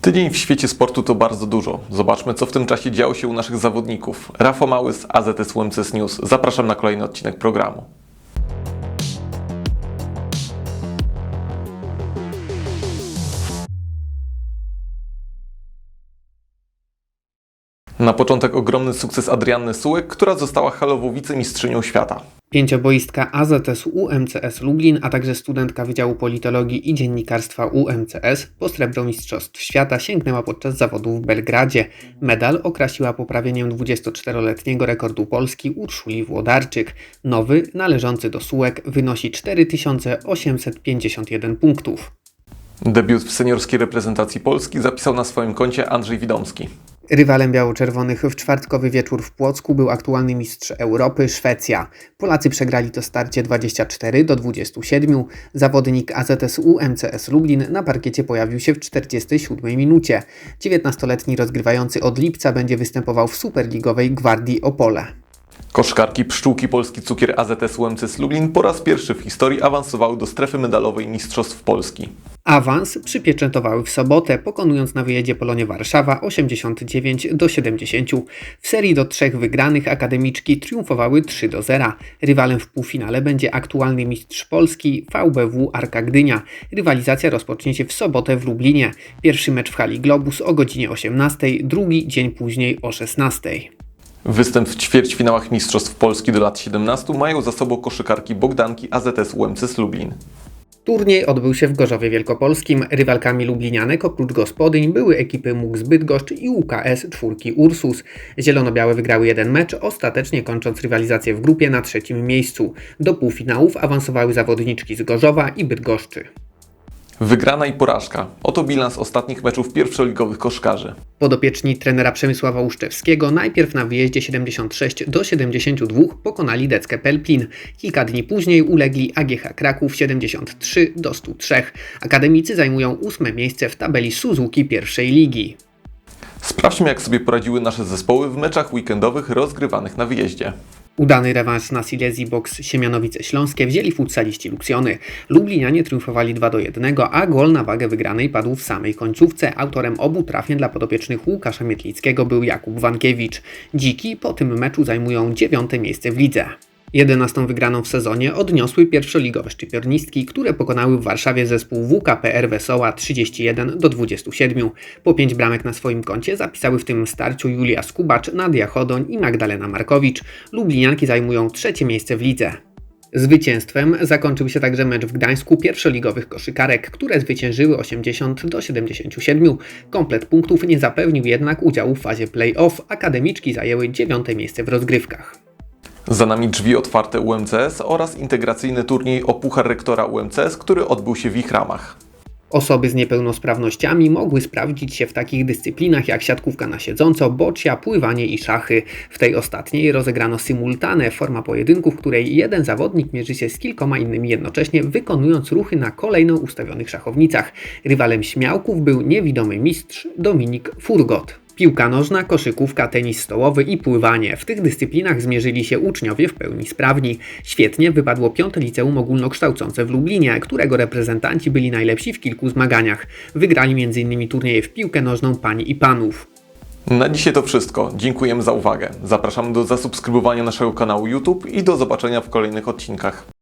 Tydzień w świecie sportu to bardzo dużo. Zobaczmy, co w tym czasie działo się u naszych zawodników. Rafał Małys, AZS UMCS News. Zapraszam na kolejny odcinek programu. Na początek ogromny sukces Adrianny Sułek, która została halową wicemistrzynią świata. Pięcioboistka AZS UMCS Lublin, a także studentka Wydziału Politologii i Dziennikarstwa UMCS po srebro Mistrzostw Świata sięgnęła podczas zawodów w Belgradzie. Medal okrasiła poprawieniem 24-letniego rekordu Polski Urszuli Włodarczyk. Nowy, należący do Sułek, wynosi 4851 punktów. Debiut w seniorskiej reprezentacji Polski zapisał na swoim koncie Andrzej Widomski. Rywalem biało-czerwonych w czwartkowy wieczór w Płocku był aktualny mistrz Europy Szwecja. Polacy przegrali to starcie 24 do 27. Zawodnik AZS UMCS Lublin na parkiecie pojawił się w 47 minucie. 19-letni rozgrywający od lipca będzie występował w superligowej Gwardii Opole. Koszkarki Pszczółki Polski Cukier AZS UMCS Lublin po raz pierwszy w historii awansowały do strefy medalowej Mistrzostw Polski. Awans przypieczętowały w sobotę, pokonując na wyjeździe Polonię Warszawa 89 do 70. W serii do trzech wygranych akademiczki triumfowały 3 do 0. Rywalem w półfinale będzie aktualny mistrz Polski VBW Arka Gdynia. Rywalizacja rozpocznie się w sobotę w Lublinie. Pierwszy mecz w hali Globus o godzinie 18, drugi dzień później o 16. Występ w ćwierćfinałach Mistrzostw Polski do lat 17 mają za sobą koszykarki Bogdanki AZS UMCS Lublin. Turniej odbył się w Gorzowie Wielkopolskim. Rywalkami lublinianek oprócz gospodyń były ekipy MUG z Bydgoszcz i UKS czwórki Ursus. Zielono-białe wygrały jeden mecz, ostatecznie kończąc rywalizację w grupie na trzecim miejscu. Do półfinałów awansowały zawodniczki z Gorzowa i Bydgoszczy. Wygrana i porażka. Oto bilans ostatnich meczów pierwszoligowych koszkarzy. Podopieczni trenera Przemysława Łuszczewskiego najpierw na wyjeździe 76 do 72 pokonali Deckę Pelplin. Kilka dni później ulegli AGH Kraków 73 do 103. Akademicy zajmują ósme miejsce w tabeli Suzuki pierwszej ligi. Sprawdźmy, jak sobie poradziły nasze zespoły w meczach weekendowych rozgrywanych na wyjeździe. Udany rewanż na Silesii Box Siemianowice Śląskie wzięli futsaliści Luksjony. Lublinianie triumfowali 2 do 1, a gol na wagę wygranej padł w samej końcówce. Autorem obu trafień dla podopiecznych Łukasza Mietlickiego był Jakub Wankiewicz. Dziki po tym meczu zajmują dziewiąte miejsce w lidze. 11 wygraną w sezonie odniosły pierwszoligowe szczypiornistki, które pokonały w Warszawie zespół WKPR Wesoła 31 do 27. Po 5 bramek na swoim koncie zapisały w tym starciu Julia Skubacz, Nadia Chodoń i Magdalena Markowicz. Lublinianki zajmują trzecie miejsce w lidze. Zwycięstwem zakończył się także mecz w Gdańsku pierwszoligowych koszykarek, które zwyciężyły 80 do 77. Komplet punktów nie zapewnił jednak udziału w fazie play-off. Akademiczki zajęły dziewiąte miejsce w rozgrywkach. Za nami drzwi otwarte UMCS oraz integracyjny turniej o Puchar Rektora UMCS, który odbył się w ich ramach. Osoby z niepełnosprawnościami mogły sprawdzić się w takich dyscyplinach jak siatkówka na siedząco, bocia, pływanie i szachy. W tej ostatniej rozegrano symultane, forma pojedynku, w której jeden zawodnik mierzy się z kilkoma innymi jednocześnie, wykonując ruchy na kolejno ustawionych szachownicach. Rywalem śmiałków był niewidomy mistrz Dominik Furgot. Piłka nożna, koszykówka, tenis stołowy i pływanie. W tych dyscyplinach zmierzyli się uczniowie w pełni sprawni. Świetnie wypadło piąte liceum ogólnokształcące w Lublinie, którego reprezentanci byli najlepsi w kilku zmaganiach. Wygrali m.in. turnieje w piłkę nożną pań i panów. Na dzisiaj to wszystko. Dziękujemy za uwagę. Zapraszamy do zasubskrybowania naszego kanału YouTube i do zobaczenia w kolejnych odcinkach.